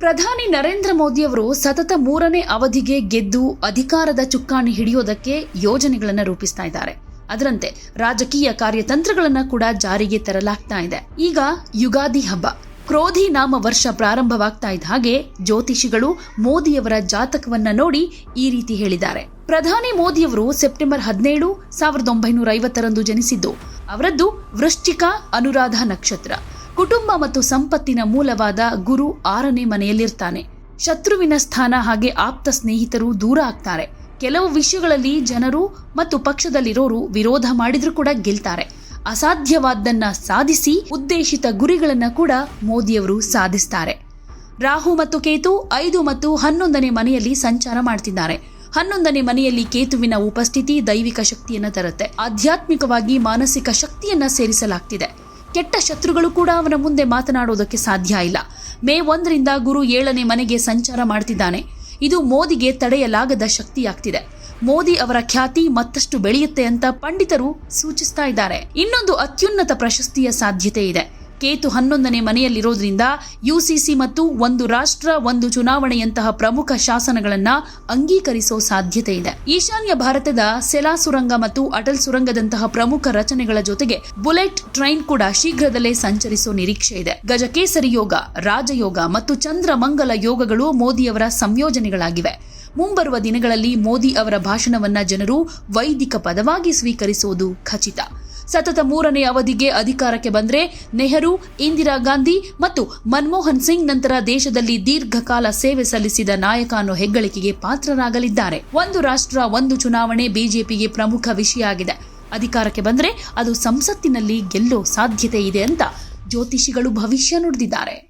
ಪ್ರಧಾನಿ ನರೇಂದ್ರ ಮೋದಿಯವರು ಸತತ ಮೂರನೇ ಅವಧಿಗೆ ಗೆದ್ದು ಅಧಿಕಾರದ ಚುಕ್ಕಾಣಿ ಹಿಡಿಯೋದಕ್ಕೆ ಯೋಜನೆಗಳನ್ನು ರೂಪಿಸ್ತಾ ಇದ್ದಾರೆ. ಅದರಂತೆ ರಾಜಕೀಯ ಕಾರ್ಯತಂತ್ರಗಳನ್ನು ಕೂಡ ಜಾರಿಗೆ ತರಲಾಗ್ತಾ ಇದೆ. ಈಗ ಯುಗಾದಿ ಹಬ್ಬ. ಕ್ರೋಧಿ ನಾಮ ವರ್ಷ ಪ್ರಾರಂಭವಾಗ್ತಾ ಇದ್ದ ಹಾಗೆ ಜ್ಯೋತಿಷಿಗಳು ಮೋದಿಯವರ ಜಾತಕವನ್ನ ನೋಡಿ ಈ ರೀತಿ ಹೇಳಿದ್ದಾರೆ. ಪ್ರಧಾನಿ ಮೋದಿಯವರು ಸೆಪ್ಟೆಂಬರ್ ಹದಿನೇಳು, ಸಾವಿರದ ಒಂಬೈನೂರ ಐವತ್ತರಂದು ಜನಿಸಿದ್ದು. ಅವರದ್ದು ವೃಶ್ಚಿಕ ಅನುರಾಧ ನಕ್ಷತ್ರ. ಕುಟುಂಬ ಮತ್ತು ಸಂಪತ್ತಿನ ಮೂಲವಾದ ಗುರು ಆರನೇ ಮನೆಯಲ್ಲಿರ್ತಾನೆ. ಶತ್ರುವಿನ ಸ್ಥಾನ ಹಾಗೆ ಆಪ್ತ ಸ್ನೇಹಿತರು ದೂರ ಆಗ್ತಾರೆ. ಕೆಲವು ವಿಷಯಗಳಲ್ಲಿ ಜನರು ಮತ್ತು ಪಕ್ಷದಲ್ಲಿರೋರು ವಿರೋಧ ಮಾಡಿದ್ರು ಕೂಡ ಗೆಲ್ತಾರೆ. ಅಸಾಧ್ಯವಾದ್ದನ್ನ ಸಾಧಿಸಿ ಉದ್ದೇಶಿತ ಗುರಿಗಳನ್ನ ಕೂಡ ಮೋದಿಯವರು ಸಾಧಿಸ್ತಾರೆ. ರಾಹು ಮತ್ತು ಕೇತು ಐದು ಮತ್ತು ಹನ್ನೊಂದನೇ ಮನೆಯಲ್ಲಿ ಸಂಚಾರ ಮಾಡ್ತಿದ್ದಾರೆ. ಹನ್ನೊಂದನೇ ಮನೆಯಲ್ಲಿ ಕೇತುವಿನ ಉಪಸ್ಥಿತಿ ದೈವಿಕ ಶಕ್ತಿಯನ್ನ ತರುತ್ತೆ. ಆಧ್ಯಾತ್ಮಿಕವಾಗಿ ಮಾನಸಿಕ ಶಕ್ತಿಯನ್ನ ಸೇರಿಸಲಾಗ್ತಿದೆ. ಕೆಟ್ಟ ಶತ್ರುಗಳು ಕೂಡ ಅವನ ಮುಂದೆ ಮಾತನಾಡೋದಕ್ಕೆ ಸಾಧ್ಯ ಇಲ್ಲ. ಮೇ ಒಂದರಿಂದ ಗುರು ಏಳನೇ ಮನೆಗೆ ಸಂಚಾರ ಮಾಡ್ತಿದ್ದಾನೆ. ಇದು ಮೋದಿಗೆ ತಡೆಯಲಾಗದ ಶಕ್ತಿಯಾಗ್ತಿದೆ. ಮೋದಿ ಅವರ ಖ್ಯಾತಿ ಮತ್ತಷ್ಟು ಬೆಳೆಯುತ್ತೆ ಅಂತ ಪಂಡಿತರು ಸೂಚಿಸ್ತಾ ಇದ್ದಾರೆ. ಇನ್ನೊಂದು ಅತ್ಯುನ್ನತ ಪ್ರಶಸ್ತಿಯ ಸಾಧ್ಯತೆ ಇದೆ. ಕೇತು ಹನ್ನೊಂದನೇ ಮನೆಯಲ್ಲಿರೋದ್ರಿಂದ ಯುಸಿಸಿ ಮತ್ತು ಒಂದು ರಾಷ್ಟ್ರ, ಒಂದು ಚುನಾವಣೆಯಂತಹ ಪ್ರಮುಖ ಶಾಸನಗಳನ್ನು ಅಂಗೀಕರಿಸೋ ಸಾಧ್ಯತೆ ಇದೆ. ಈಶಾನ್ಯ ಭಾರತದ ಸೆಲಾ ಸುರಂಗ ಮತ್ತು ಅಟಲ್ ಸುರಂಗದಂತಹ ಪ್ರಮುಖ ರಚನೆಗಳ ಜೊತೆಗೆ ಬುಲೆಟ್ ಟ್ರೈನ್ ಕೂಡ ಶೀಘ್ರದಲ್ಲೇ ಸಂಚರಿಸೋ ನಿರೀಕ್ಷೆ ಇದೆ. ಗಜಕೇಸರಿ ಯೋಗ, ರಾಜಯೋಗ ಮತ್ತು ಚಂದ್ರ ಮಂಗಲ ಯೋಗಗಳು ಮೋದಿಯವರ ಸಂಯೋಜನೆಗಳಾಗಿವೆ. ಮುಂಬರುವ ದಿನಗಳಲ್ಲಿ ಮೋದಿ ಅವರ ಭಾಷಣವನ್ನ ಜನರು ವೈದಿಕ ಪದವಾಗಿ ಸ್ವೀಕರಿಸುವುದು ಖಚಿತ. ಸತತ ಮೂರನೇ ಅವಧಿಗೆ ಅಧಿಕಾರಕ್ಕೆ ಬಂದರೆ ನೆಹರು, ಇಂದಿರಾ ಗಾಂಧಿ ಮತ್ತು ಮನಮೋಹನ್ ಸಿಂಗ್ ನಂತರ ದೇಶದಲ್ಲಿ ದೀರ್ಘಕಾಲ ಸೇವೆ ಸಲ್ಲಿಸಿದ ನಾಯಕ ಅನ್ನೋ ಹೆಗ್ಗಳಿಕೆಗೆ ಪಾತ್ರರಾಗಲಿದ್ದಾರೆ. ಒಂದು ರಾಷ್ಟ್ರ, ಒಂದು ಚುನಾವಣೆ ಬಿಜೆಪಿಗೆ ಪ್ರಮುಖ ವಿಷಯ ಆಗಿದೆ. ಅಧಿಕಾರಕ್ಕೆ ಬಂದರೆ ಅದು ಸಂಸತ್ತಿನಲ್ಲಿ ಗೆಲ್ಲೋ ಸಾಧ್ಯತೆ ಇದೆ ಅಂತ ಜ್ಯೋತಿಷಿಗಳು ಭವಿಷ್ಯ ನುಡಿದಿದ್ದಾರೆ.